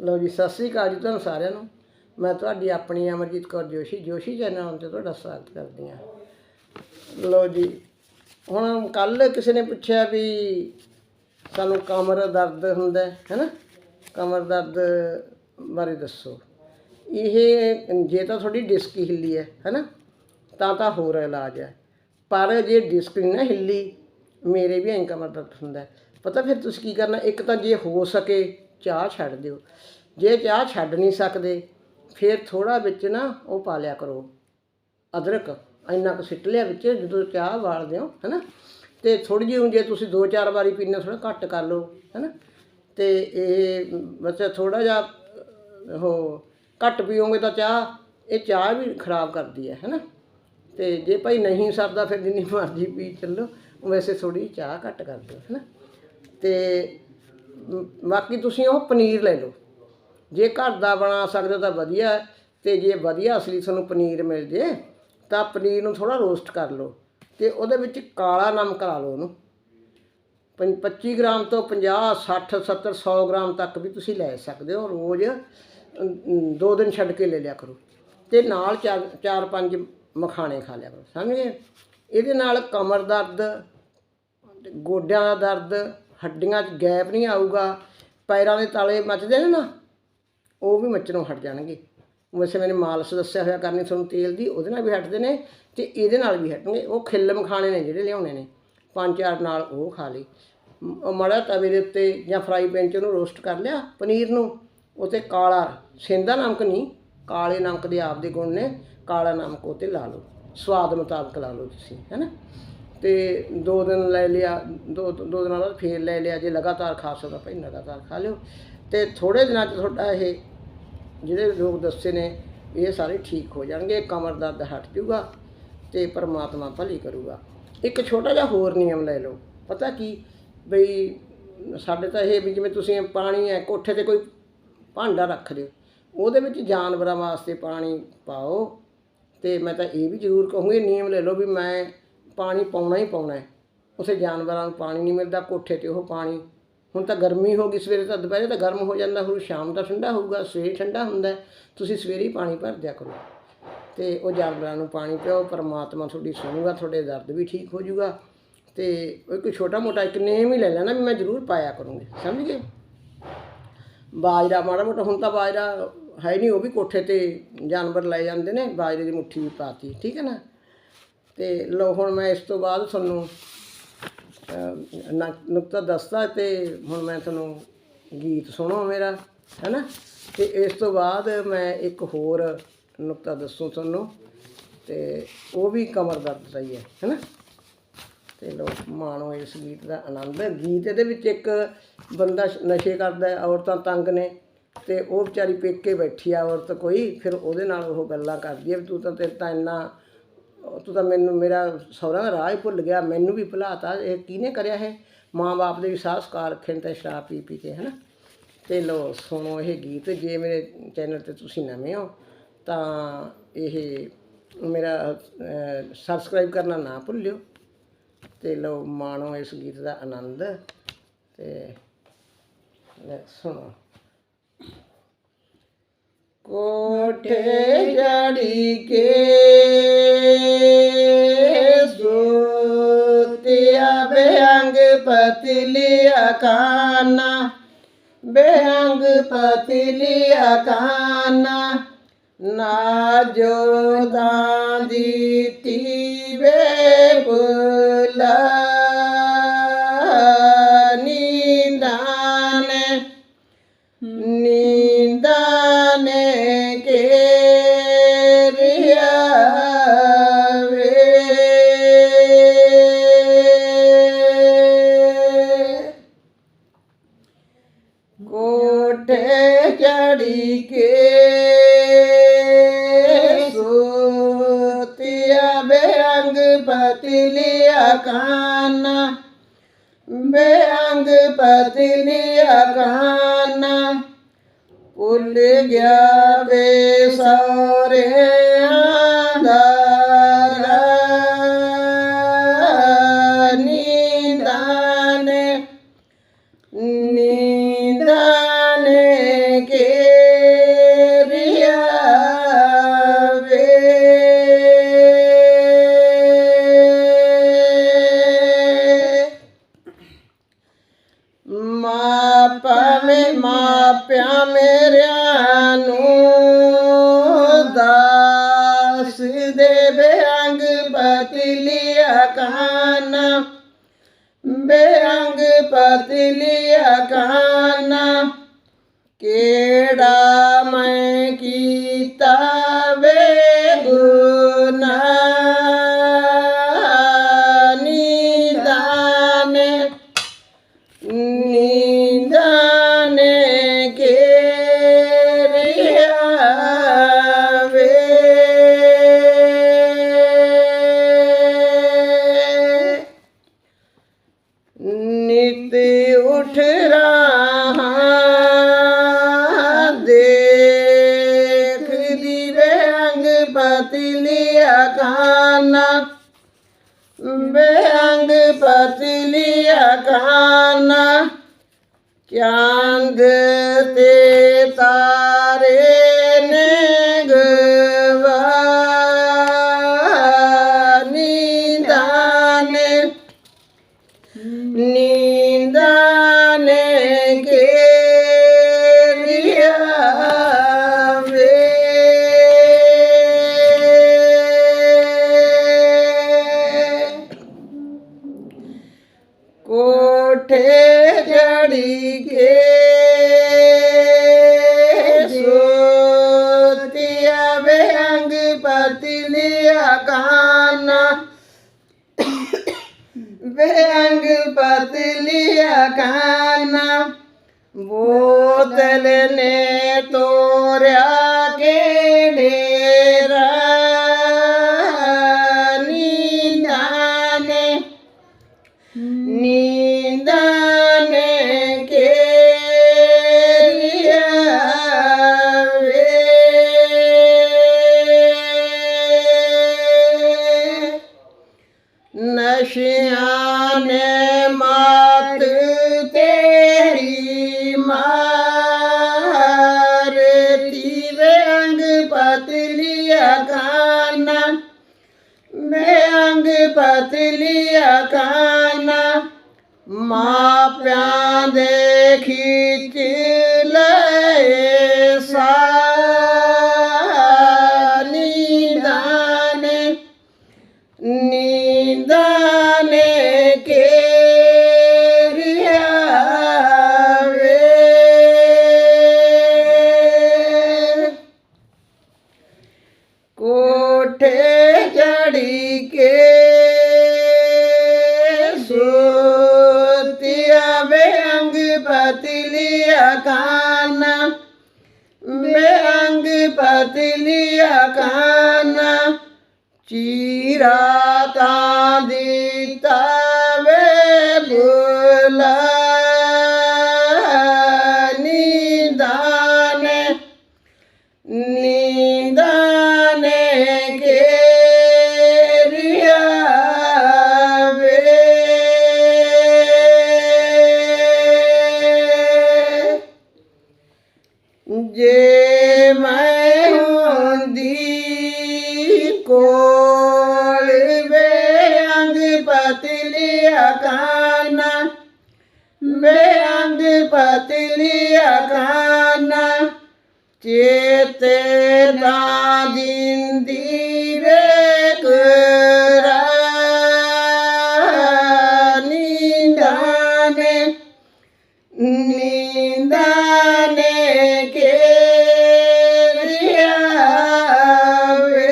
ਲਓ ਜੀ, ਸਤਿ ਸ੍ਰੀ ਅਕਾਲ ਜੀ ਤੁਹਾਨੂੰ ਸਾਰਿਆਂ ਨੂੰ। ਮੈਂ ਤੁਹਾਡੀ ਆਪਣੀ ਅਮਰਜੀਤ ਕੌਰ ਜੋਸ਼ੀ ਜੋਸ਼ੀ ਚੈਨਲ ਤੇ ਤੁਹਾਡਾ ਸਵਾਗਤ ਕਰਦੀ ਹਾਂ। ਲਓ ਜੀ, ਹੁਣ ਕੱਲ ਕਿਸੇ ਨੇ ਪੁੱਛਿਆ ਵੀ ਸਾਨੂੰ ਕਮਰ ਦਰਦ ਹੁੰਦਾ ਹੈ ਨਾ? ਕਮਰ ਦਰਦ ਬਾਰੇ ਦੱਸੋ। ਇਹ ਜੇ ਤਾਂ ਤੁਹਾਡੀ ਡਿਸਕ ਹਿੱਲੀ ਹੈ ਹੈਨਾ ਤਾਂ ਤਾਂ ਹੋਰ ਇਲਾਜ ਹੈ। ਪਰ ਜੇ ਡਿਸਕ ਨਹੀਂ ਨਾ ਹਿੱਲੀ, ਮੇਰੇ ਵੀ ਐਂ ਕਮਰ ਦਰਦ ਹੁੰਦਾ ਪਤਾ ਫਿਰ ਤੁਸੀਂ ਕੀ ਕਰਨਾ? ਇੱਕ ਤਾਂ ਜੇ ਹੋ ਸਕੇ ਚਾਹ ਛੱਡ ਦਿਓ। ਜੇ ਚਾਹ ਛੱਡ ਨਹੀਂ ਸਕਦੇ ਫਿਰ ਥੋੜਾ ਵਿੱਚ ਨਾ ਉਹ ਪਾ ਲਿਆ ਕਰੋ ਅਦਰਕ। ਇੰਨਾ ਕੁ ਸਿੱਟ ਲਿਆ ਵਿੱਚ ਜਦੋਂ ਚਾਹ ਵਾਲਦੇ ਹੋ ਹੈਨਾ? ਤੇ ਥੋੜੀ ਜਿਹੀ ਜੇ ਤੁਸੀਂ ਦੋ ਚਾਰ ਵਾਰੀ ਪੀਣਾ ਥੋੜਾ ਘੱਟ ਕਰ ਲਓ ਹੈਨਾ? ਤੇ ਇਹ ਮਤਲਬ ਥੋੜਾ ਜਿਹਾ ਉਹ ਘੱਟ ਪੀਓਗੇ ਤਾਂ ਚਾਹ ਇਹ ਚਾਹ ਵੀ ਖਰਾਬ ਕਰਦੀ ਹੈ ਹੈਨਾ? ਤੇ ਜੇ ਭਾਈ ਨਹੀਂ ਸਰਦਾ ਫਿਰ ਜਿੰਨੀ ਮਰਜ਼ੀ ਪੀ ਚੱਲੋ। ਵੈਸੇ ਥੋੜੀ ਚਾਹ ਘੱਟ ਕਰ ਦਿਓ ਹੈਨਾ? ਤੇ ਮ, ਬਾਕੀ ਤੁਸੀਂ ਉਹ ਪਨੀਰ ਲੈ ਲਓ। ਜੇ ਘਰ ਦਾ ਬਣਾ ਸਕਦੇ ਹੋ ਤਾਂ ਵਧੀਆ ਹੈ, ਤੇ ਜੇ ਵਧੀਆ ਅਸਲੀ ਤੁਹਾਨੂੰ ਪਨੀਰ ਮਿਲ ਜੇ ਤਾਂ ਪਨੀਰ ਨੂੰ ਥੋੜਾ ਰੋਸਟ ਕਰ ਲਓ ਤੇ ਉਹਦੇ ਵਿੱਚ ਕਾਲਾ ਨਮਕ ਲਾ ਲਓ ਉਹਨੂੰ। ਪੰ- 25 ਗ੍ਰਾਮ ਤੋਂ 50 60 70 100 ਗ੍ਰਾਮ ਤੱਕ ਵੀ ਤੁਸੀਂ ਲੈ ਸਕਦੇ ਹੋ। ਰੋਜ਼ ਦੋ ਦਿਨ ਛੱਡ ਕੇ ਲੈ ਲਿਆ ਕਰੋ। ਤੇ ਨਾਲ ਚਾਰ ਚਾਰ ਪੰਜ ਮਖਾਣੇ ਖਾ ਲਿਆ ਕਰੋ। ਸਮਝ ਇਹਦੇ ਨਾਲ ਕਮਰ ਦਰਦ ਗੋਡਿਆਂ ਦਾ ਦਰਦ ਹੱਡੀਆਂ 'ਚ ਗੈਪ ਨਹੀਂ ਆਊਗਾ, ਪੈਰਾਂ ਦੇ ਤਾਲੇ ਮੱਚਦੇ ਨੇ ਨਾ, ਉਹ ਵੀ ਮੱਚਣੋਂ ਹਟ ਜਾਣਗੇ। ਵੈਸੇ ਮੈंने ਮਾਲਸ਼ ਦੱਸਿਆ ਹੋਇਆ ਕਰਨੀ ਤੁਹਾਨੂੰ ਤੇਲ ਦੀ, ਉਹਦੇ ਨਾਲ ਵੀ ਹਟਦੇ ਨੇ ਤੇ ਇਹਦੇ ਨਾਲ ਵੀ ਹਟਣਗੇ। ਉਹ ਖਿੱਲਮ ਖਾਣੇ ਨੇ ਜਿਹੜੇ ਲਿਆਉਣੇ ਨੇ, ਪੰਜ ਚਾਰ ਨਾਲ ਉਹ ਖਾ ਲਈ ਮ- ਮੜਾ ਤਵੇ ਦੇ ਉੱਤੇ ਜਾਂ ਫਰਾਈ ਪੈਨ 'ਚ ਉਹਨੂੰ ਰੋਸਟ ਕਰ ਲਿਆ, ਪਨੀਰ ਨੂੰ ਉਤੇ ਕਾਲਾ ਸੇਂਦਾ ਨਮਕ ਨਹੀਂ, ਕਾਲੇ ਨਮਕ ਦੇ ਆਪਦੇ ਗੁਣ ਨੇ, ਕਾਲਾ ਨਮਕ ਉਤੇ ਲਾ ਲਓ। ਸਵਾਦ ਮੁਤਾਬਕ ਲਾ ਲਓ ਤੁਸੀਂ ਹੈਨਾ ਤੇ ਦੋ ਦਿਨ ਲੈ ਲਿਆ, ਦੋ ਦੋ ਦਿਨਾਂ ਬਾਅਦ ਫੇਰ ਲੈ ਲਿਆ ਜੇ ਲਗਾਤਾਰ ਖਾ ਸਕਦਾ ਭਾਈ, ਲਗਾਤਾਰ ਖਾ ਲਿਓ। ਤੇ ਥੋੜੇ ਦਿਨਾਂ 'ਚ ਤੁਹਾਡਾ ਇਹ ਜਿਹੜੇ ਲੋਕ ਦੱਸੇ ਨੇ, ਇਹ ਸਾਰੇ ਠੀਕ ਹੋ ਜਾਣਗੇ ਕਮਰ ਦਰਦ ਹਟ ਜੂਗਾ ਤੇ ਪਰਮਾਤਮਾ ਭਲੀ ਕਰੂਗਾ। ਇੱਕ ਛੋਟਾ ਜਿਹਾ ਹੋਰ ਨਿਯਮ ਲੈ ਲਓ। ਪਤਾ ਕੀ ਬਈ, ਸਾਡੇ ਤਾਂ ਇਹ ਵੀ ਜਿਵੇਂ ਤੁਸੀਂ ਪਾਣੀ ਹੈ, ਕੋਠੇ ਤੇ ਕੋਈ ਭਾਂਡਾ ਰੱਖ ਦਿਓ, ਉਹਦੇ ਵਿੱਚ ਜਾਨਵਰਾਂ ਵਾਸਤੇ ਪਾਣੀ ਪਾਓ। ਤੇ ਮੈਂ ਤਾਂ ਇਹ ਵੀ ਜ਼ਰੂਰ ਕਹੂੰਗੀ, ਨਿਯਮ ਲੈ ਲਓ ਵੀ ਮੈਂ ਪਾਣੀ ਪਾਉਣਾ ਹੀ ਪਾਉਣਾ ਹੈ। ਉਸੇ ਜਾਨਵਰਾਂ ਨੂੰ ਪਾਣੀ ਨਹੀਂ ਮਿਲਦਾ, ਕੋਠੇ ਤੇ ਉਹ ਪਾਣੀ। ਹੁਣ ਤਾਂ ਗਰਮੀ ਹੋ ਗਈ, ਸਵੇਰੇ ਤਾਂ ਦੁਪਹਿਰੇ ਤਾਂ ਗਰਮ ਹੋ ਜਾਂਦਾ, ਹੁਣ ਸ਼ਾਮ ਦਾ ਠੰਡਾ ਹੋਊਗਾ, ਸਵੇਰੇ ਠੰਡਾ ਹੁੰਦਾ ਤੁਸੀਂ ਸਵੇਰੇ ਹੀ ਪਾਣੀ ਭਰ ਦਿਆ ਕਰੋ। ਤੇ ਉਹ ਜਾਨਵਰਾਂ ਨੂੰ ਪਾਣੀ ਪਿਓ ਪਰਮਾਤਮਾ ਤੁਹਾਡੀ ਸੁਣੂਗਾ, ਤੁਹਾਡੇ ਦਰਦ ਵੀ ਠੀਕ ਹੋ ਜਾਊਗਾ। ਤੇ ਉਹ ਕੋਈ ਛੋਟਾ ਮੋਟਾ ਇੱਕ ਨੇਮ ਹੀ ਲੈ ਲੈਣਾ ਵੀ ਮੈਂ ਜ਼ਰੂਰ ਪਾਇਆ ਕਰੂੰਗੀ। ਸਮਝ ਗਏ? ਬਾਜਰਾ ਮਾੜਾ ਮੋਟਾ, ਹੁਣ ਤਾਂ ਬਾਜਰਾ ਹੈ ਨਹੀਂ, ਉਹ ਵੀ ਕੋਠੇ ਤੇ ਜਾਨਵਰ ਲੈ ਜਾਂਦੇ ਨੇ, ਬਾਜਰੇ ਦੀ ਮੁੱਠੀ ਵੀ ਪਾਤੀ, ਠੀਕ ਹੈ ਨਾ? ਤੇ ਲਓ ਹੁਣ ਮੈਂ ਇਸ ਤੋਂ ਬਾਅਦ ਤੁਹਾਨੂੰ ਨੁਕਤਾ ਦੱਸਦਾ ਤੇ ਹੁਣ ਮੈਂ ਤੁਹਾਨੂੰ ਗੀਤ ਸੁਣੋ ਮੇਰਾ, ਹੈਨਾ? ਤੇ ਇਸ ਤੋਂ ਬਾਅਦ ਮੈਂ ਇੱਕ ਹੋਰ ਨੁਕਤਾ ਦੱਸੂ ਤੁਹਾਨੂੰ ਤੇ ਉਹ ਵੀ ਕਮਰ ਦਰਦ ਦਾ ਹੀ ਹੈ, ਹੈਨਾ? ਤੇ ਲੋ, ਮਾਣੋ ਇਸ ਗੀਤ ਦਾ ਆਨੰਦ ਗੀਤ ਇਹਦੇ ਵਿੱਚ ਇੱਕ ਬੰਦਾ ਨਸ਼ੇ ਕਰਦਾ ਹੈ, ਔਰਤਾਂ ਤੰਗ ਨੇ ਤੇ ਉਹ ਵਿਚਾਰੀ ਪੇਕੇ ਬੈਠੀ ਆ ਔਰਤ ਕੋਈ, ਫਿਰ ਉਹਦੇ ਨਾਲ ਉਹ ਗੱਲਾਂ ਕਰਦੀ ਹੈ ਵੀ ਤੂੰ ਤਾਂ ਤੇਰੇ ਤਾਂ ਇੰਨਾ ਤੂੰ ਤਾਂ ਮੈਨੂੰ, ਮੇਰਾ ਸਹੁਰਾ ਦਾ ਰਾਹ ਹੀ ਭੁੱਲ ਗਿਆ, ਮੈਨੂੰ ਵੀ ਭੁਲਾਤਾ, ਇਹ ਕਿਹਨੇ ਕਰਿਆ ਇਹ? ਮਾਂ-ਬਾਪ ਦੇ ਵੀ ਸਾਹ ਸਾਸਕਾਰ ਰੱਖਣ ਤੇ ਸ਼ਰਾਬ ਪੀ ਪੀ ਕੇ, ਹਨਾ? ਤੇ ਲੋ ਸੁਣੋ ਇਹ ਗੀਤ, ਜੇ ਮੇਰੇ ਚੈਨਲ ਤੇ ਤੁਸੀਂ ਨਵੇਂ ਹੋ, ਤਾਂ ਇਹ ਮੇਰਾ ਸਬਸਕ੍ਰਾਈਬ ਕਰਨਾ ਨਾ ਭੁੱਲਿਓ। ਤੇ ਲਓ, ਮਾਣੋ ਇਸ ਗੀਤ ਦਾ ਆਨੰਦ, ਤੇ ਸੁਣੋ। ਕੋਠੇ ਜੜੀ ਕੇ ਸੋਤਿਆ ਬੇਅੰਗ ਪਤਲਿਆ ਨਾ ਜੋ ਦਾਦੀ ਤੀਵੇ ਬੁਲਾ ਰਿਆਵੇ ਕੋਠੇ ਨਿਤ ਉਠ ਰਹਾ ਦੇਖ ਦੀਵੇ ਅੰਗ ਪਤਲੀਆ ਕਾਨਾ ਬੇਅੰਗ ਪਤਲੀਆ ਕਾਨਾ ਚਾਂਦ ਤੇ ਤਾਰੇ ਨੇ ਗਵਾ ਨੀਂਦਾਨੇ ਨੀਂਦਾਂ ਨੇ ਕੋਠੇ ਜੜੀ রে ਪਤਲੀਆ ਕਾਨਾ ਮਾਪਿਆਂ ਦੇ ਖਿੱਚ ਚੀਰਾ ਚੇਤੇ ਨਾ ਦਿੰਦੀ ਵੇ ਨੀਂਦਾਂ ਨੇ ਨੀਂਦਾਂ ਨੇ ਘੇਰਿਆ ਵੇ।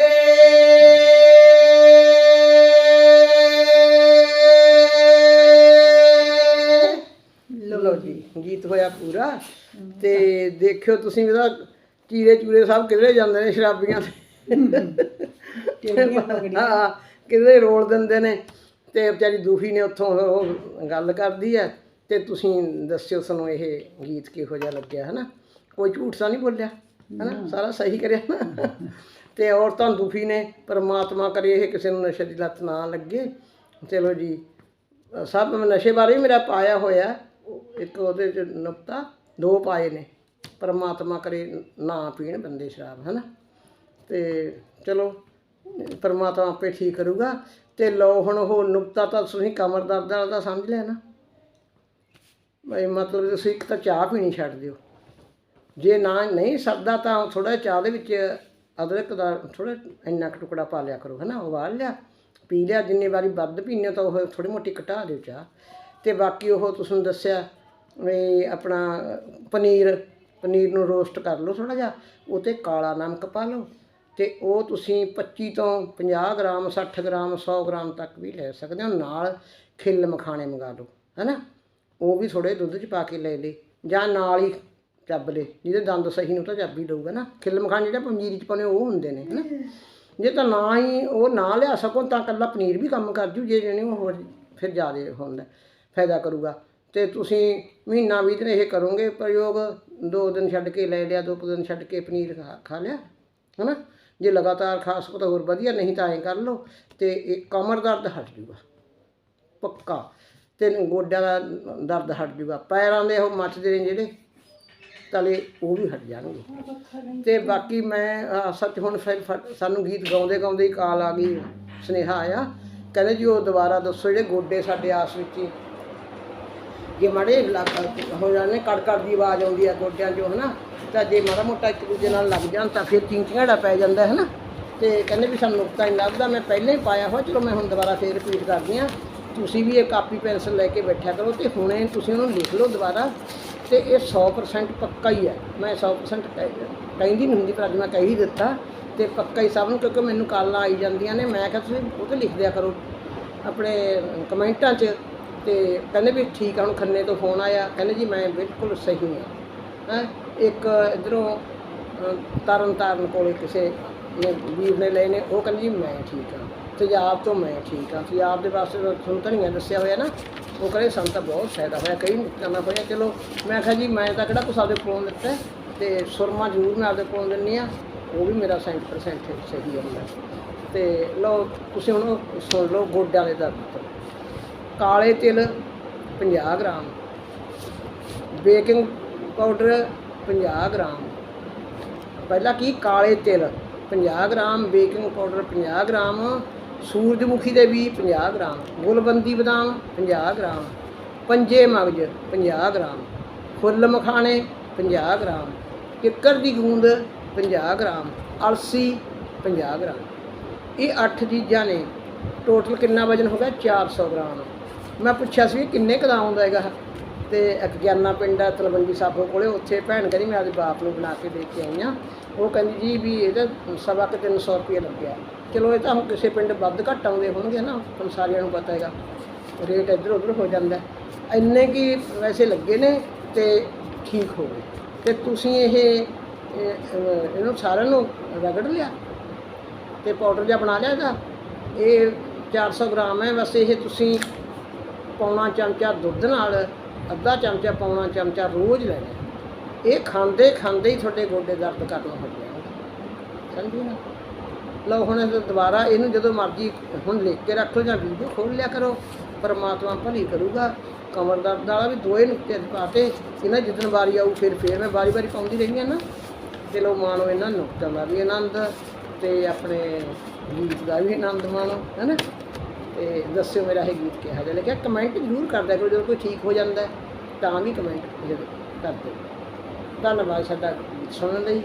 ਲੋ ਜੀ, ਗੀਤ ਹੋਇਆ ਪੂਰਾ ਤੇ ਦੇਖਿਓ ਤੁਸੀਂ ਇਹਦਾ ਚੀਰੇ ਚੂਰੇ ਸਭ ਕਿਧਰੇ ਜਾਂਦੇ ਨੇ ਸ਼ਰਾਬੀਆਂ ਦੇ ਹਾਂ ਕਿਧਰੇ ਰੋਲ ਦਿੰਦੇ ਨੇ। ਤੇ ਵਿਚਾਰੀ ਦੂਫੀ ਨੇ ਉੱਥੋਂ ਉਹ ਗੱਲ ਕਰਦੀ ਹੈ ਤੇ ਤੁਸੀਂ ਦੱਸਿਓ ਸਾਨੂੰ ਇਹ ਗੀਤ ਕਿਹੋ ਜਿਹਾ ਲੱਗਿਆ ਹਨਾ? ਕੋਈ ਝੂਠ ਤਾਂ ਨਹੀਂ ਬੋਲਿਆ ਹਨਾ? ਸਾਰਾ ਸਹੀ ਕਰਿਆ। ਨਾ ਤੇ ਔਰਤਾਂ ਦੁਖੀ ਨੇ ਪਰਮਾਤਮਾ ਕਰੇ ਇਹ ਕਿਸੇ ਨੂੰ ਨਸ਼ੇ ਦੀ ਲੱਤ ਨਾ ਲੱਗੇ। ਚਲੋ ਜੀ ਸਭ ਨਸ਼ੇ ਬਾਰੇ ਮੇਰਾ ਪਾਇਆ ਹੋਇਆ। ਇੱਕ ਉਹਦੇ ਚ ਨੁਕਤਾ ਦੋ ਪਾਏ ਨੇ। ਪਰਮਾਤਮਾ ਕਰੇ ਨਾ ਪੀਣ ਬੰਦੇ ਸ਼ਰਾਬ, ਹਨਾ? ਤੇ ਚਲੋ, ਪਰਮਾਤਮਾ ਆਪੇ ਠੀਕ ਕਰੂਗਾ। ਤੇ ਲਓ ਹੁਣ ਉਹ ਨੁਕਤਾ ਤਾਂ ਤੁਸੀਂ ਕਮਰ ਦਰਦ ਵਾਲਾ ਤਾਂ ਸਮਝ ਲਿਆ ਨਾ। ਬਈ ਮਤਲਬ ਤੁਸੀਂ ਇੱਕ ਤਾਂ ਚਾਹ ਪੀਣੀ ਛੱਡ ਦਿਓ। ਜੇ ਨਾ ਨਹੀਂ ਸਰਦਾ ਤਾਂ ਥੋੜਾ ਚਾਹ ਦੇ ਵਿੱਚ ਅਦਰਕ ਦਾ ਥੋੜਾ ਇੰਨਾ ਕੁ ਟੁਕੜਾ ਪਾ ਲਿਆ ਕਰੋ, ਹਨਾ? ਉਬਾਲ ਲਿਆ, ਪੀ ਲਿਆ, ਜਿੰਨੀ ਵਾਰੀ ਵੱਧ ਪੀਨੇ ਤਾਂ ਉਹ ਥੋੜੀ ਮੋਟੀ ਘਟਾ ਦਿਓ ਚਾਹ। ਤੇ ਬਾਕੀ ਉਹ ਤੁਸੀਂ ਦੱਸਿਆ ਵੀ ਆਪਣਾ ਪਨੀਰ ਪਨੀਰ ਨੂੰ ਰੋਸਟ ਕਰ ਲਓ ਥੋੜਾ ਜਿਹਾ ਉਹ 'ਤੇ ਕਾਲਾ ਨਮਕ ਪਾ ਲਓ ਤੇ ਉਹ ਤੁਸੀਂ 25 ਤੋਂ 50 ਗ੍ਰਾਮ 60 ਗ੍ਰਾਮ 100 ਗ੍ਰਾਮ ਤੱਕ ਵੀ ਲੈ ਸਕਦੇ ਹੋ, ਨਾਲ ਖਿੱਲ ਮਖਾਣੇ ਮੰਗਾ ਲਓ, ਹੈਨਾ? ਉਹ ਵੀ ਥੋੜੇ ਦੁੱਧ 'ਚ ਪਾ ਕੇ ਲੈ ਲੇ ਜਾਂ ਨਾਲ ਹੀ ਚੱਬ ਲੇ ਜਿਹਦੇ ਦੰਦ ਸਹੀ ਨੂੰ ਤਾਂ ਚੱਬ ਹੀ ਲਊਗਾ ਨਾ। ਖਿੱਲ ਮਖਾਣੇ ਜਿਹੜਾ ਪਨੀਰੀ 'ਚ ਪਾਉਣੇ ਉਹ ਹੁੰਦੇ ਨੇ, ਹੈਨਾ? ਜੇ ਤਾਂ ਨਾ ਹੀ ਉਹ ਨਾ ਲਿਆ ਸਕੋ, ਤਾਂ ਕੱਲਾ ਪਨੀਰ ਵੀ ਕੰਮ ਕਰ ਜੂ, ਜੇ ਜਣੇ ਉਹ ਹੋਰ ਫਿਰ ਜ਼ਿਆਦਾ ਹੁੰਦਾ, ਫਾਇਦਾ ਕਰੂਗਾ। ਤੇ ਤੁਸੀਂ ਮਹੀਨਾ ਵੀਹ ਦਿਨ ਇਹ ਕਰੋਗੇ ਪ੍ਰਯੋਗ ਦੋ ਦਿਨ ਛੱਡ ਕੇ ਲੈ ਲਿਆ ਦੋ ਕੁ ਦਿਨ ਛੱਡ ਕੇ ਪਨੀਰ ਖਾ ਖਾ ਲਿਆ ਹਨਾ? ਜੇ ਲਗਾਤਾਰ ਖਾ ਸਕੋ ਤਾਂ ਹੋਰ ਵਧੀਆ ਨਹੀਂ ਤਾਂ ਐਂ ਕਰ ਲਓ ਤੇ ਇਹ ਕਮਰ ਦਰਦ ਹਟ ਜੂਗਾ। ਪੱਕਾ। ਤੇ ਗੋਡਿਆਂ ਦਾ ਦਰਦ ਹਟ ਜੂਗਾ। ਪੈਰਾਂ ਦੇ ਉਹ ਮੱਚਦੇ ਨੇ ਜਿਹੜੇ ਤਲੇ ਉਹ ਵੀ ਹਟ ਜਾਣਗੇ। ਤੇ ਬਾਕੀ ਮੈਂ ਅਹ, ਸੱਚ ਹੁਣ ਫਿਰ ਫ- ਸਾਨੂੰ ਗੀਤ ਗਾਉਂਦੇ ਗਾਉਂਦੇ ਹੀ ਕਾਲ ਆ ਗਈ ਸੁਨੇਹਾ ਆਇਆ। ਕਹਿੰਦੇ ਜੀ ਉਹ ਦੁਬਾਰਾ ਦੱਸੋ ਜਿਹੜੇ ਗੋਡੇ ਸਾਡੇ ਆਸ ਵਿੱਚ ਹੀ ਜੇ ਮਾੜੇ ਲੱਗ ਹੋ ਜਾਣੇ ਕੜ ਕੜ ਦੀ ਆਵਾਜ਼ ਆਉਂਦੀ ਹੈ ਗੋਡਿਆਂ 'ਚੋਂ, ਹਨਾ? ਤਾਂ ਜੇ ਮਾੜਾ ਮੋਟਾ ਇੱਕ ਦੂਜੇ ਨਾਲ ਲੱਗ ਜਾਣ ਤਾਂ ਫਿਰ ਚਿੰਚਿੰਗੜਾ ਪੈ ਜਾਂਦਾ ਹੈ ਨਾ ਤੇ ਕਹਿੰਦੇ ਵੀ ਸਾਨੂੰ ਨੁਕਤਾ ਨਹੀਂ ਲੱਭਦਾ, ਮੈਂ ਪਹਿਲਾਂ ਹੀ ਪਾਇਆ ਹੋਇਆ, ਚਲੋ ਮੈਂ ਹੁਣ ਦੁਬਾਰਾ ਫੇਰ ਰਿਪੀਟ ਕਰਦੀ ਹਾਂ। ਤੁਸੀਂ ਵੀ ਇਹ ਕਾਪੀ ਪੈਨਸਲ ਲੈ ਕੇ ਬੈਠਿਆ ਕਰੋ ਤੇ ਹੁਣੇ ਤੁਸੀਂ ਉਹਨੂੰ ਲਿਖ ਲਓ ਦੁਬਾਰਾ ਤੇ ਇਹ 100% ਪੱਕਾ ਹੀ ਹੈ। ਮੈਂ 100% ਕਹਿ- ਕਹਿੰਦੀ ਨਹੀਂ ਹੁੰਦੀ, ਪਰ ਅੱਜ ਮੈਂ ਕਹਿ ਹੀ ਦਿੱਤਾ ਤੇ ਪੱਕਾ ਹੀ ਸਭ ਨੂੰ, ਕਿਉਂਕਿ ਮੈਨੂੰ ਕਾਲਾਂ ਆਈ ਜਾਂਦੀਆਂ ਨੇ। ਮੈਂ ਕਿਹਾ ਤੁਸੀਂ ਉਹ ਤੇ ਲਿਖ ਦਿਆ ਕਰੋ, ਆਪਣੇ ਕਮੈਂਟਾਂ 'ਚ। ਤੇ ਕਹਿੰਦੇ ਵੀ ਠੀਕ ਆ ਹੁਣ ਖੰਨੇ ਤੋਂ ਫੋਨ ਆਇਆ। ਕਹਿੰਦੇ ਜੀ ਮੈਂ ਬਿਲਕੁਲ ਸਹੀ ਹਾਂ। ਹੈ? ਇੱਕ ਇਧਰੋਂ ਤਰਨ ਤਾਰਨ ਕੋਲੇ ਕਿਸੇ ਨੇ ਵੀਰ ਨੇ ਲਏ ਨੇ ਉਹ ਕਹਿੰਦੇ ਜੀ ਮੈਂ ਠੀਕ ਹਾਂ। ਤੇਜ਼ਾਬ ਤੋਂ ਮੈਂ ਠੀਕ ਹਾਂ। ਤੇਜ਼ਾਬ ਦੇ ਵਾਸਤੇ ਤੁਹਾਨੂੰ ਤਾਂ ਨਹੀਂ ਦੱਸਿਆ ਹੋਇਆ ਨਾ। ਉਹ ਕਹਿੰਦੇ ਸਾਨੂੰ ਤਾਂ ਬਹੁਤ ਫਾਇਦਾ ਹੋਇਆ ਕਈ ਨੁਕਸਾਨ ਹੋਇਆ ਚਲੋ ਮੈਂ ਕਿਹਾ ਜੀ ਮੈਂ ਤਾਂ ਕਿਹੜਾ ਕੁਛ ਆਪਦੇ ਕੋਲੋਂ ਦਿੱਤਾ ਹੈ, ਤੇ ਸੁਰਮਾ ਜ਼ਰੂਰ ਮੈਂ ਆਪਦੇ ਕੋਲੋਂ ਦਿੰਨੀ ਆ ਉਹ ਵੀ ਮੇਰਾ 100% ਸਹੀ ਹੁੰਦਾ। ਤੇ ਲਓ ਤੁਸੀਂ ਹੁਣ ਸੁਣ ਲਓ ਗੋਡਿਆਂ ਦੇ ਦਰਦ ਤੋਂ ਕਾਲੇ ਤਿਲ 50 ਗ੍ਰਾਮ ਬੇਕਿੰਗ ਪਾਊਡਰ 50 ਗ੍ਰਾਮ ਪਹਿਲਾਂ ਕੀ ਕਾਲੇ ਤਿਲ 50 ਗ੍ਰਾਮ ਬੇਕਿੰਗ ਪਾਊਡਰ 50 ਗ੍ਰਾਮ ਸੂਰਜਮੁਖੀ ਦੇ ਵੀ 50 ਗ੍ਰਾਮ ਗੁਲਬੰਦੀ ਬਦਾਮ 50 ਗ੍ਰਾਮ ਪੰਜੇ ਮਗਜ 50 ਗ੍ਰਾਮ ਫੁੱਲ ਮਖਾਣੇ 50 ਗ੍ਰਾਮ ਕਿੱਕਰ ਦੀ ਗੂੰਦ 50 ਗ੍ਰਾਮ ਅਲਸੀ 50 ਗ੍ਰਾਮ ਇਹ ਅੱਠ ਚੀਜ਼ਾਂ ਨੇ ਟੋਟਲ ਕਿੰਨਾ ਵਜਨ ਹੋ ਗਿਆ 400 ਗ੍ਰਾਮ ਮੈਂ ਪੁੱਛਿਆ ਸੀ ਵੀ ਕਿੰਨੇ ਕੁ ਦਾ ਆਉਂਦਾ ਹੈਗਾ। ਤੇ ਇੱਕ ਗਿਆਨਾ ਪਿੰਡ ਆ, ਤਲਵੰਡੀ ਸਾਬੋ ਕੋਲੇ, ਉੱਥੇ ਭੈਣ ਕਹਿੰਦੀ ਮੈਂ ਆਪਦੇ ਬਾਪ ਨੂੰ ਬਣਾ ਕੇ ਦੇ ਕੇ ਆਈ ਆ ਉਹ ਕਹਿੰਦੀ ਜੀ ਵੀ ਇਹਦਾ ਸਵਾ ਕੁ 300 ਰੁਪਏ ਲੱਗਿਆ। ਚਲੋ ਇਹ ਤਾਂ ਹੁਣ ਕਿਸੇ ਪਿੰਡ ਵੱਧ ਘੱਟ ਆਉਂਦੇ ਹੋਣਗੇ ਨਾ, ਤੁਹਾਨੂੰ ਸਾਰਿਆਂ ਨੂੰ ਪਤਾ ਹੈਗਾ। ਰੇਟ ਇੱਧਰ ਉੱਧਰ ਹੋ ਜਾਂਦਾ। ਇੰਨੇ ਕੀ ਵੈਸੇ ਲੱਗੇ ਨੇ ਤੇ ਠੀਕ ਹੋ ਗਏ। ਤੇ ਤੁਸੀਂ ਇਹ ਇਹਨੂੰ ਸਾਰਿਆਂ ਨੂੰ ਰਗੜ ਲਿਆ? ਤੇ ਪਾਊਡਰ ਜਿਹਾ ਬਣਾ ਲਿਆ ਇਹਦਾ? ਇਹ 400 ਗ੍ਰਾਮ ਹੈ, ਬਸ ਇਹ ਤੁਸੀਂ ਪੌਣਾ ਚਮਚਾ ਦੁੱਧ ਨਾਲ, ਅੱਧਾ ਚਮਚਾ ਪੌਣਾ ਚਮਚਾ ਰੋਜ਼ ਲੈਣਾ ਇਹ ਖਾਂਦੇ ਖਾਂਦੇ ਹੀ ਤੁਹਾਡੇ ਗੋਡੇ ਦਰਦ ਕਰਨ ਹੋ ਜਾਣਗੇ ਸਮਝੀ ਨਾ? ਲਓ ਹੁਣ ਇਹ ਦੁਬਾਰਾ ਇਹਨੂੰ ਜਦੋਂ ਮਰਜ਼ੀ ਹੁਣ ਲਿਖ ਕੇ ਰੱਖ ਲਓ ਜਾਂ ਵੀਡੀਓ ਖੋਲ ਲਿਆ ਕਰੋ। ਪਰਮਾਤਮਾ ਭਲੀ ਕਰੂਗਾ। ਕਮਰ ਦਰਦ ਵਾਲਾ ਵੀ ਦੋਏ ਨੁਕਤੇ ਪਾਤੇ ਇਹਨਾਂ ਜਿੱਦਣ ਵਾਰੀ ਆਊ ਫਿਰ ਫਿਰ ਮੈਂ ਵਾਰੀ ਵਾਰੀ ਪਾਉਂਦੀ ਰਹੀ ਹਾਂ ਨਾ। ਚਲੋ ਮਾਣੋ ਇਹਨਾਂ ਨੁਕਤਾਂ ਦਾ ਵੀ ਆਨੰਦ ਤੇ ਆਪਣੇ ਗੀਤ ਦਾ ਵੀ ਆਨੰਦ ਮਾਣੋ ਹੈਨਾ ਤੇ ਦੱਸਿਓ ਮੇਰਾ ਇਹ ਗੀਤ ਕਿਹਾ ਜਿਹਾ ਲੱਗਿਆ ਕਮੈਂਟ ਜ਼ਰੂਰ ਕਰਦਾ ਕਰੋ, ਜਦੋਂ ਕੋਈ ਠੀਕ ਹੋ ਜਾਂਦਾ ਤਾਂ ਵੀ ਕਮੈਂਟ ਜ਼ਰੂਰ ਕਰ ਦਿਓ। ਧੰਨਵਾਦ ਸਾਡਾ ਗੀਤ ਸੁਣਨ ਲਈ।